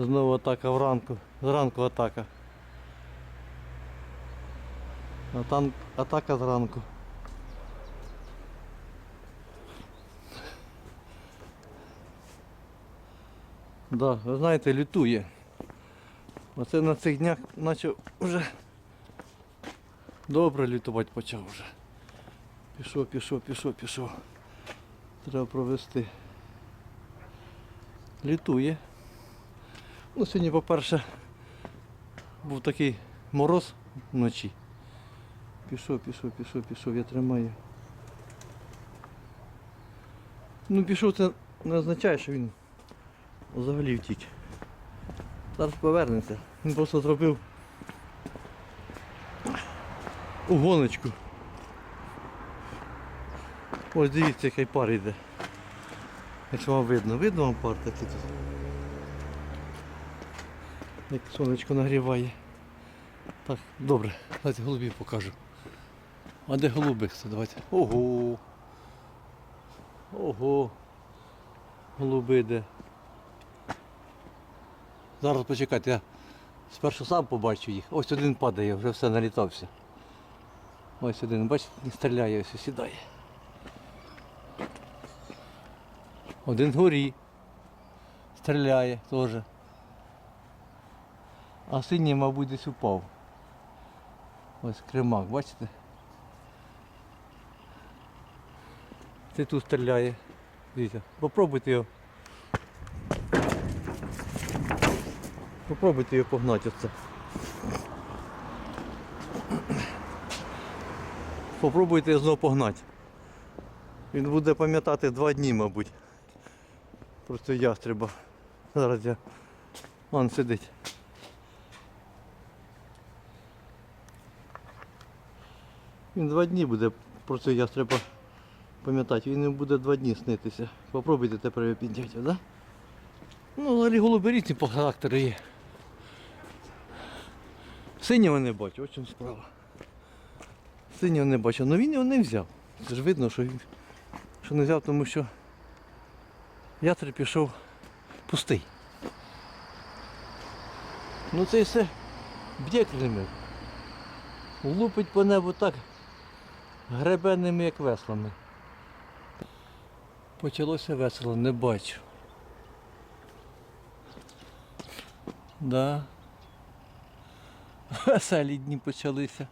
Знову атака вранку. Зранку атака. А там атака зранку. Да, ви знаєте, лютує. Оце на цих днях почав вже добре лютувати почав вже. Пішов, пішов, пішов, пішов. Треба провести. Літує. Ну, сьогодні, по-перше, був такий мороз вночі. Пішов, пішов, пішов, пішов, я тримаю. Ну, пішов це не означає, що він взагалі втік. Зараз повернеться. Він просто зробив угоночку. Ось дивіться, який пар йде. Якщо вам видно, видно вам пар такий тут. Як сонечко нагріває. Так, добре, давайте голубів покажу. А де голуби? Давайте. Ого. Ого. Голуби де. Зараз почекайте, я спершу сам побачу їх. Ось один падає, вже все налітався. Ось один, бачите, не стріляє, ось сідає. Один горі. Стріляє теж. А синій, мабуть, десь упав. Ось кремак, бачите? Це тут стріляє. Дивіться, попробуйте його. Попробуйте його погнати оце. Попробуйте його знову погнати. Він буде пам'ятати два дні, мабуть. Просто ястреба. Зараз я. Вон сидить. Він два дні буде просто ястреба пам'ятати. Він буде два дні снитися. Попробуйте тепер його підняти? Да? Ну, взагалі голуби різні по характеру є. Синього не бачу, ось справа. Синього не бачу, але він його не взяв. Це ж видно, що, він, що не взяв, тому що ястреб пішов пустий. Ну це все б'є крильми. Лупить по небу так гребенними, як веслами. Почалося весело, не бачу. Да. Веселі дні почалися.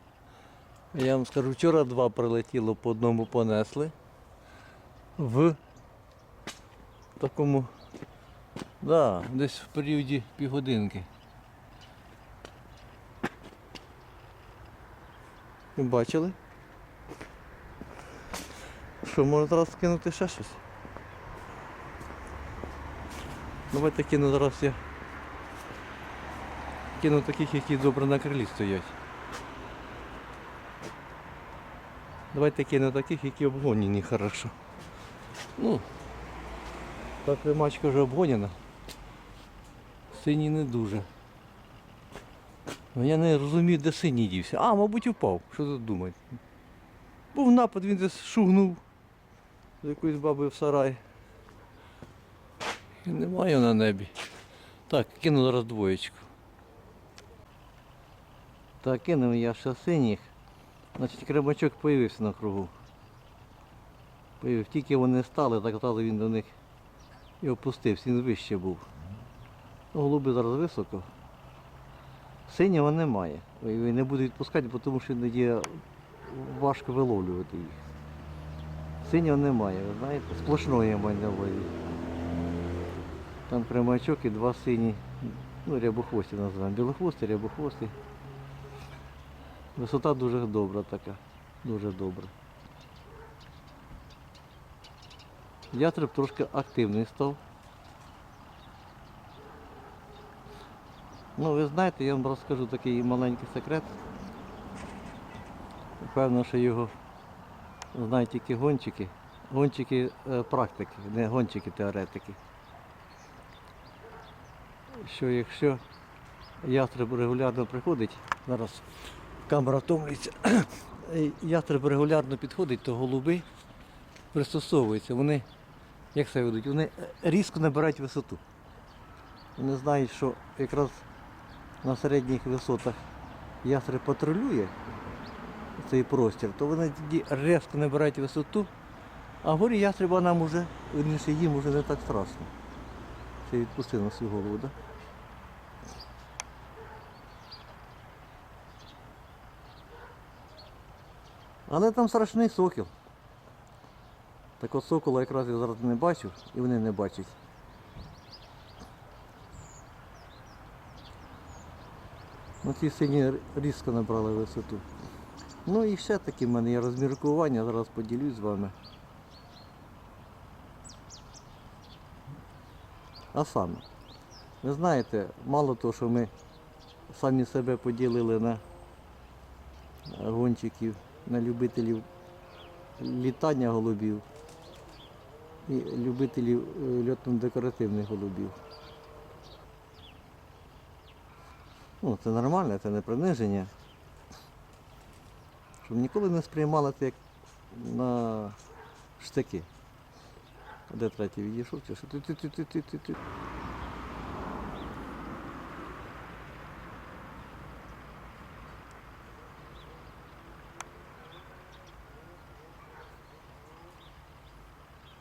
Я вам скажу, вчора два прилетіло, по одному понесли. В такому, да, десь в періоді півгодинки. Бачили? Що, можна зараз скинути ще щось? Давайте кину зараз я. Кину таких, які добре на крилі стоять. Давайте кину таких, які обгонені хорошо. Ну, так римачка вже обгонена. Синій не дуже. Ну, Я не розумію, де синій дівся. А, мабуть, упав. Що тут думати? Був напад, він десь шугнув з якоїсь баби в сарай. І немає на небі. Так, кину зараз двоєчку. Так, кинув я ще синіх. Значить, крабачок появився на кругу. Появився. Тільки вони стали, так стали він до них і опустився, він вище був. Голуби зараз високо. Синього немає. І не буду відпускати, тому що іноді важко виловлювати їх. Синього немає, ви знаєте, сплошного я маю на. Там кремачок і два сині, ну рябохвості називаємо. Білохвості, рябохвості. Висота дуже добра така, дуже добра. Ястреб трошки активний став. Ну, ви знаєте, я вам розкажу такий маленький секрет. Певно, що його знають тільки гонщики. Гонщики е, практики, не гонщики теоретики. Що якщо ястреб регулярно приходить, зараз камера втомлюється, ястреб регулярно підходить, то голуби пристосовуються. Вони, як це ведуть, вони різко набирають висоту. вони знають, що якраз на середніх висотах ястреб патрулює цей простір, то вони тоді резко набирають висоту, а вгорі ястреба нам уже, верніше їм уже не так страшно. Це відпустив на свою голову, так? Але там страшний сокіл. Так от сокола якраз я зараз не бачу і вони не бачать. Ну ці сині різко набрали висоту. Ну і ще таке в мене є розміркування, зараз поділюсь з вами. А саме, ви знаєте, мало того, що ми самі себе поділили на гонщиків, на любителів літання голубів і любителів е, льотно-декоративних голубів. Ну, це нормально, це не приниження. Щоб ніколи не сприймали це як на штики. Де третій відійшов? Чи що? Ти-ти-ти-ти-ти-ти.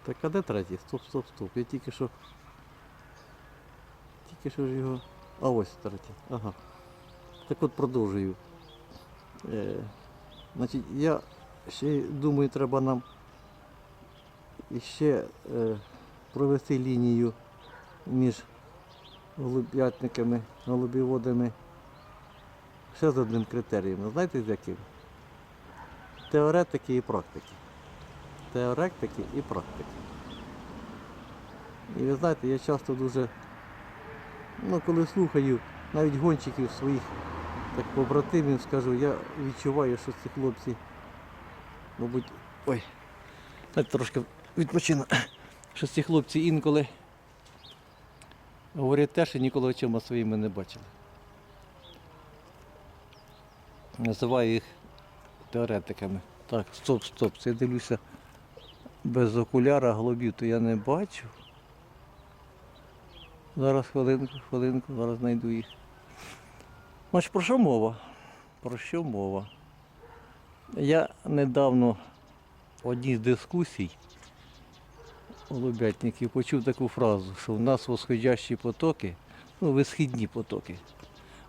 Так а де третій? Стоп, стоп, стоп. Я тільки що. Тільки що ж його. А ось третій. Ага. Так от продовжую. Е, значить, я ще думаю, треба нам ще е, провести лінію між голуб'ятниками, голубіводами ще з одним критерієм. Знаєте з яким? Теоретики і практики. Теоретики і практики. І ви знаєте, я часто дуже, ну коли слухаю навіть гонщиків своїх так побратимів, скажу, я відчуваю, що ці хлопці, мабуть, ой, так трошки відпочину, що ці хлопці інколи говорять те, що ніколи очима своїми не бачили. Називаю їх теоретиками. Так, стоп, стоп, це я дивлюся без окуляра голубів, то я не бачу. Зараз хвилинку, хвилинку, зараз знайду їх. Значить, про що мова? Про що мова? Я недавно в одній з дискусій голубятників почув таку фразу, що в нас восходящі потоки, ну, висхідні потоки.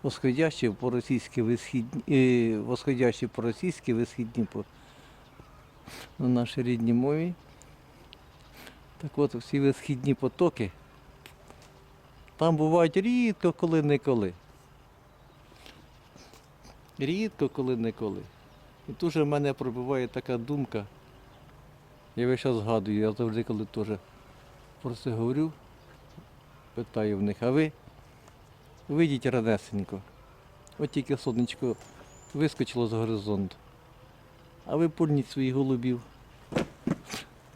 Восходящі по-російськи висхідні, е, восходящі по-російськи, висхідні по на нашій рідній мові. Так от всі висхідні потоки там бувають рідко коли-неколи. Рідко коли-неколи. І тут же в мене пробиває така думка. Я весь час згадую, я завжди коли теж про це говорю, питаю в них, а ви вийдіть ранесенько. От тільки сонечко вискочило з горизонту. А ви пульніть своїх голубів.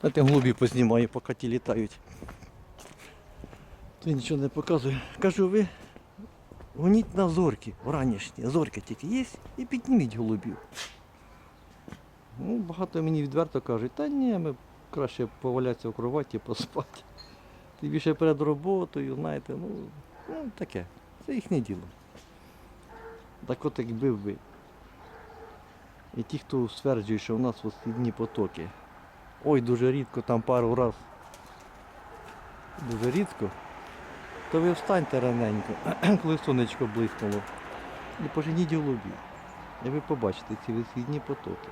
А тим голубів познімаю, поки ті літають. То нічого не показує. Кажу, ви гоніть на зорки, вранішні, зорки тільки є, і підніміть голубів. Ну, багато мені відверто кажуть, та ні, ми краще повалятися в кроваті, поспати. Ти більше перед роботою, знаєте, ну, ну таке. Це їхнє діло. Так от якби ви. І ті, хто стверджує, що в нас східні потоки. Ой, дуже рідко, там пару раз. Дуже рідко. То ви встаньте раненько, коли сонечко блиснуло. І поженіть голубів. І ви побачите ці висхідні потоки.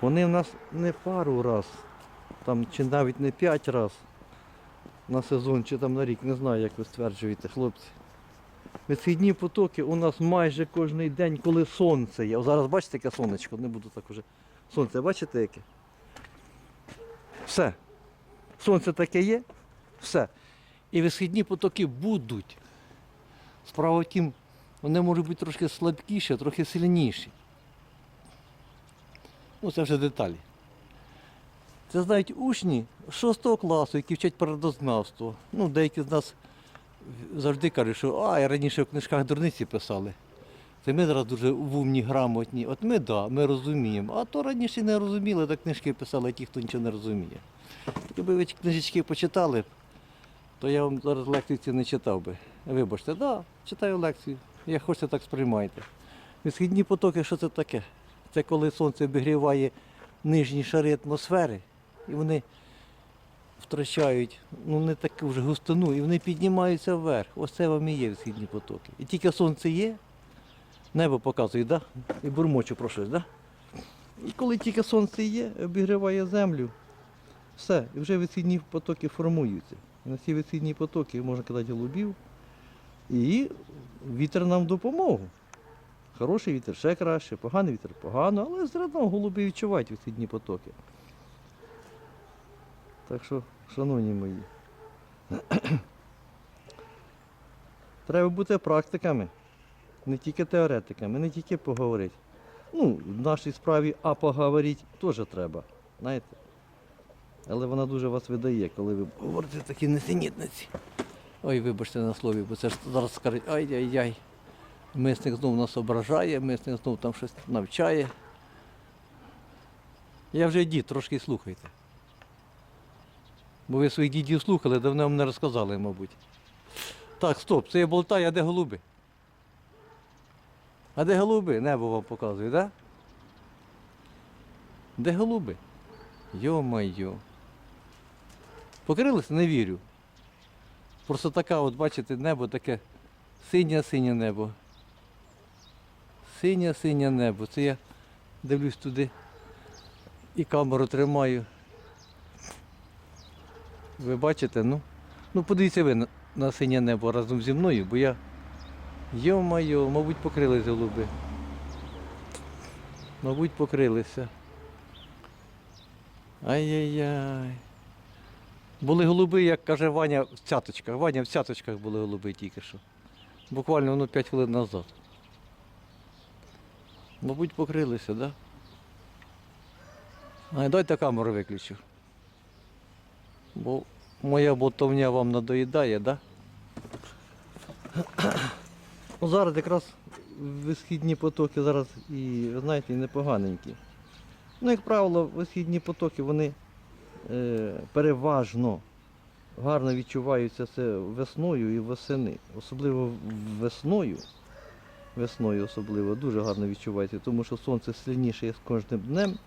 Вони в нас не пару раз, там, чи навіть не п'ять раз на сезон, чи там на рік, не знаю, як ви стверджуєте, хлопці. Висхідні потоки у нас майже кожен день, коли сонце є. О, зараз бачите, яке сонечко, не буду так уже. Сонце, бачите яке? Все. Сонце таке є, все. І висхідні потоки будуть. Справа в тім, вони можуть бути трошки слабкіші, трохи сильніші. Ну, це вже деталі. Це знають учні 6 класу, які вчать природознавство. Ну, деякі з нас завжди кажуть, що а, я раніше в книжках дурниці писали. Це ми зараз дуже вумні, грамотні. От ми да, ми розуміємо. А то раніше не розуміли, так книжки писали ті, хто нічого не розуміє. Якби ви ці книжечки почитали, то я вам зараз лекцію ці не читав би. Вибачте, так, да, читаю лекцію. Як хочете, так сприймайте. Східні потоки, що це таке? Це коли сонце обігріває нижні шари атмосфери, і вони втрачають ну, не таку вже густину, і вони піднімаються вверх. Ось це вам і є східні потоки. І тільки сонце є, небо показує, да? і бурмочу про щось, да? І коли тільки сонце є, обігріває землю, все, і вже висхідні потоки формуються. На ці висхідні потоки можна кидати голубів. І вітер нам в допомогу. Хороший вітер ще краще, поганий вітер погано, але все одно голуби відчувають висхідні потоки. Так що, шановні мої, треба бути практиками, не тільки теоретиками, не тільки поговорити. Ну, в нашій справі, а поговорити теж треба. Знаєте? Але вона дуже вас видає, коли ви говорите такі несенітниці. Ой, вибачте на слові, бо це ж зараз скажуть, ай-яй-яй. Мисник знов нас ображає, мисник знов там щось навчає. Я вже дід, трошки слухайте. Бо ви своїх дідів слухали, давно вам не розказали, мабуть. Так, стоп, це я болтаю, а де голуби? А де голуби? Небо вам показує, так? Да? Де голуби? Йо-майо. Покрилися? Не вірю. Просто така, от бачите, небо таке синє-синє небо. Синє-синє небо. Це я дивлюсь туди і камеру тримаю. Ви бачите, ну? Ну подивіться ви на, на синє небо разом зі мною, бо я. Йо-майо, мабуть, покрилися голуби. Мабуть, покрилися. Ай-яй-яй. Були голуби, як каже Ваня, в цяточках. Ваня в цяточках були голуби тільки що. Буквально воно 5 хвилин назад. Мабуть, покрилися, так? Да? А дайте камеру виключу. Бо моя болтовня вам надоїдає, так? Да? Ну, зараз якраз висхідні потоки зараз і, знаєте, і непоганенькі. Ну, як правило, висхідні потоки, вони переважно гарно відчуваються це весною і восени. Особливо весною. Весною особливо дуже гарно відчувається, тому що сонце сильніше з кожним днем.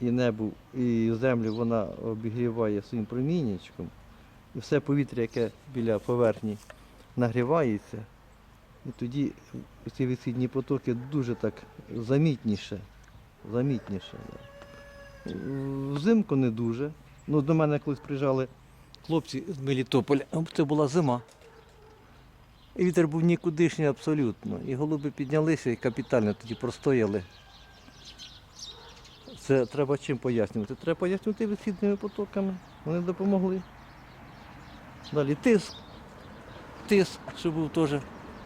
І небо, і землю вона обігріває своїм проміннячком. І все повітря, яке біля поверхні нагрівається. І тоді ці висхідні потоки дуже так замітніше. Замітніше. Взимку не дуже. Ну, до мене колись приїжджали хлопці з Мелітополя. А Це була зима. І вітер був нікудишній абсолютно. І голуби піднялися і капітально тоді простояли. Це треба чим пояснювати? Треба пояснювати висхідними потоками. Вони допомогли. Далі тиск. Тиск, що був теж.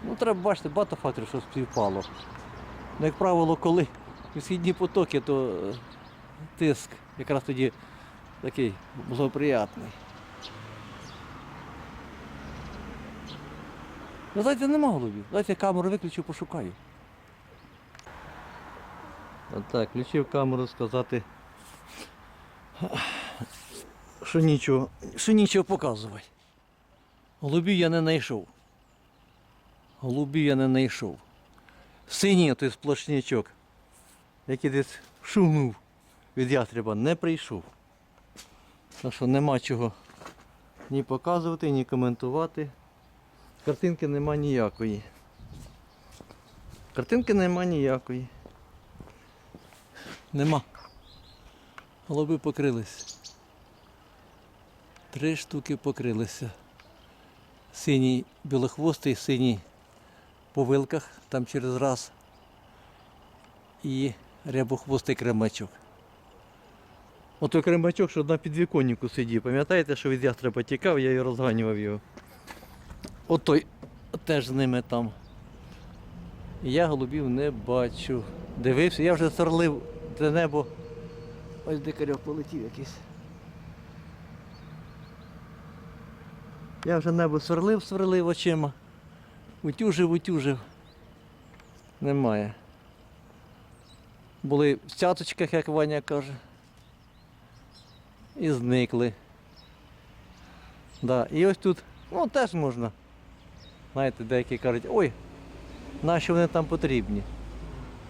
Ну, треба бачити, багато факторів, що співпало. Ну, як правило, коли східні потоки, то тиск якраз тоді такий благоприятний. Ну, знаєте, нема голубів. Дайте я камеру виключу, пошукаю. Так, включив камеру сказати, що нічого, що нічого показувати. Голубів я не знайшов. Голубів я не знайшов. Синій той сплошнячок, який десь шумнув від ястреба, не прийшов. Так що нема чого ні показувати, ні коментувати. Картинки нема ніякої. Картинки нема ніякої. Нема. Голуби покрились. Три штуки покрилися. Синій білохвостий, синій по вилках, там через раз. І рябохвостий кремачок. Ото кремачок, що на підвіконнику сидів. Пам'ятаєте, що від ястреба тікав, я його розганював його. Отой теж з ними там. Я голубів не бачу. Дивився, я вже сорлив це небо. Ось дикарьок полетів якийсь. Я вже небо сверлив, сверлив очима. Утюжив, утюжив. Немає. Були в цяточках, як Ваня каже. І зникли. Да. І ось тут, ну теж можна. Знаєте, деякі кажуть, ой, нащо вони там потрібні?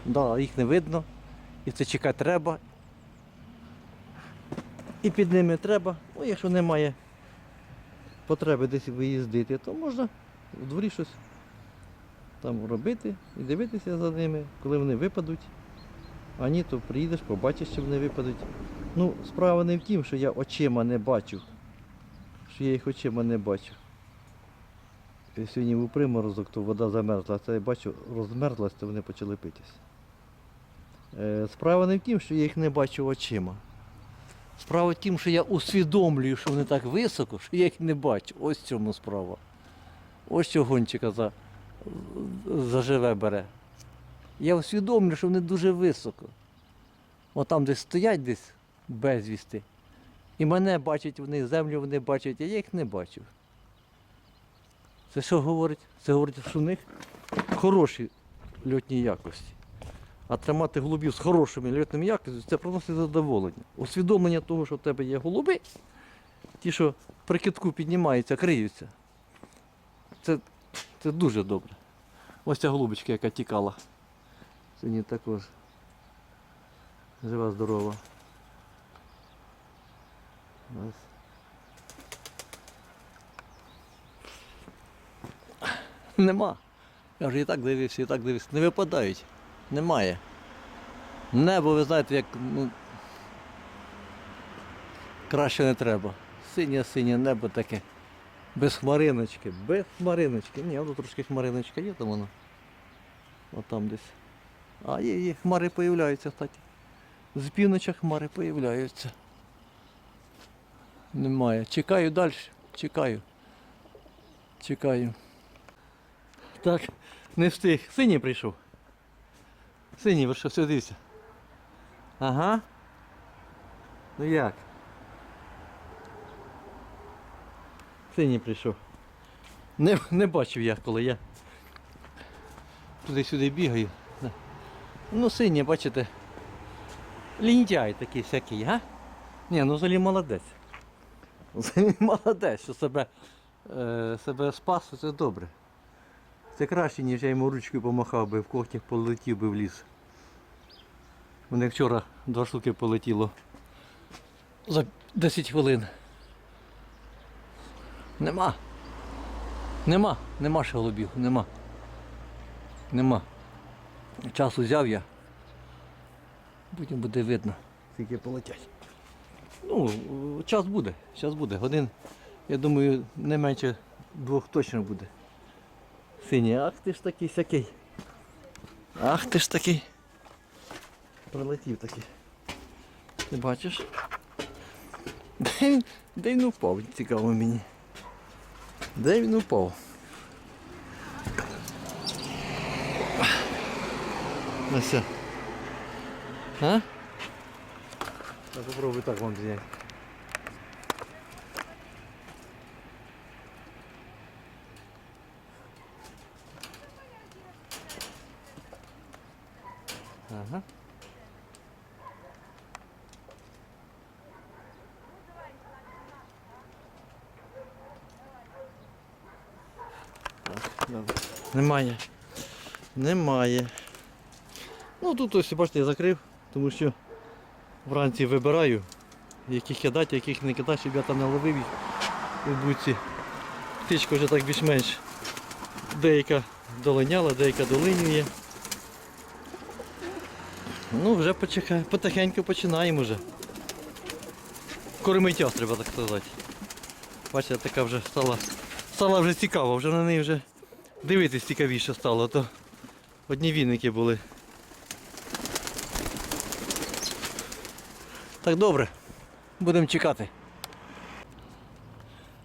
Да, їх не видно. І це чекати треба. І під ними треба. Ну, якщо немає потреби десь виїздити, то можна в дворі щось там робити і дивитися за ними, коли вони випадуть. А ні, то приїдеш, побачиш, що вони випадуть. Ну, справа не в тім, що я очима не бачу. Що я їх очима не бачу. І сьогодні був приморозок, то вода замерзла, а це я бачу, розмерзлась, то вони почали питись. Е, Справа не в тім, що я їх не бачу очима. Справа в тім, що я усвідомлюю, що вони так високо, що я їх не бачу. Ось в цьому справа. Ось що гончика за, заживе бере. Я усвідомлюю, що вони дуже високо. От там десь стоять десь безвісти. І мене бачать вони, землю вони бачать, а я їх не бачив. Це що говорить? Це говорить, що в них хороші льотні якості. А тримати голубів з хорошими льотними якостями це приносить задоволення. Усвідомлення того, що в тебе є голуби, ті, що при китку піднімаються, криються. Це, це дуже добре. Ось ця голубочка, яка тікала. Сьогодні також. Жива, здорова. Нема. Я вже і так дивився, і так дивився. Не випадають. Немає. Небо, ви знаєте, як ну, краще не треба. Синє синє небо таке. Без хмариночки, без хмариночки. Ні, воно трошки хмариночка є там воно. Отам десь. А є, є, хмари появляються, кстати. З півночі хмари появляються. Немає. Чекаю далі. Чекаю. Чекаю. Так, не встиг. Синій прийшов. Синій ви що, дивіться. Ага. Ну як? Синій прийшов. Не, не бачив я, коли я туди-сюди бігаю. Ну, синій, бачите. Лінтяй такий всякий, га? Ні, ну взагалі молодець. Молодець, що себе, е, себе спас, це добре. Це краще, ніж я йому ручкою помахав би, в когтях полетів би в ліс. У мене вчора два штуки полетіло за 10 хвилин. Нема. Нема, нема ще голубів, нема. Нема. Час взяв я. Потім буде видно, скільки полетять. Ну, час буде, час буде. Годин, я думаю, не менше двох точно буде. Синій, ах ти ж такий сякий. Ах ти ж такий. Прилетів такий. Ти бачиш? Де він, де він упав, цікаво мені. Де він упав? Ось. А? Я попробую так вам добре. Немає. Немає. Ну тут ось, бачите, я закрив, тому що вранці вибираю, яких кидати, яких не кидати, щоб я там не ловив їх у буці. Птичка вже так більш-менш деяка долиняла, деяка долинює. Ну, вже потихеньку починаємо вже. Кормиття, треба так сказати. Бачите, така вже стала, стала вже цікава, вже на неї вже дивитись цікавіше стало, то одні вінники були. Так добре, будемо чекати.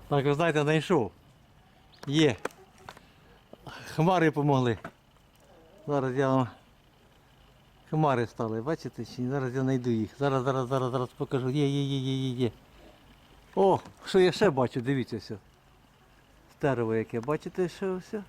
Так, ви знаєте, знайшов. Є. Хмари помогли. Зараз я вам Хмари стали, бачите? Чи зараз я знайду їх. Зараз, зараз, зараз, зараз покажу. Є, є, є, є, є, є. О, що я ще бачу, дивіться все. Стерево яке, бачите, що все?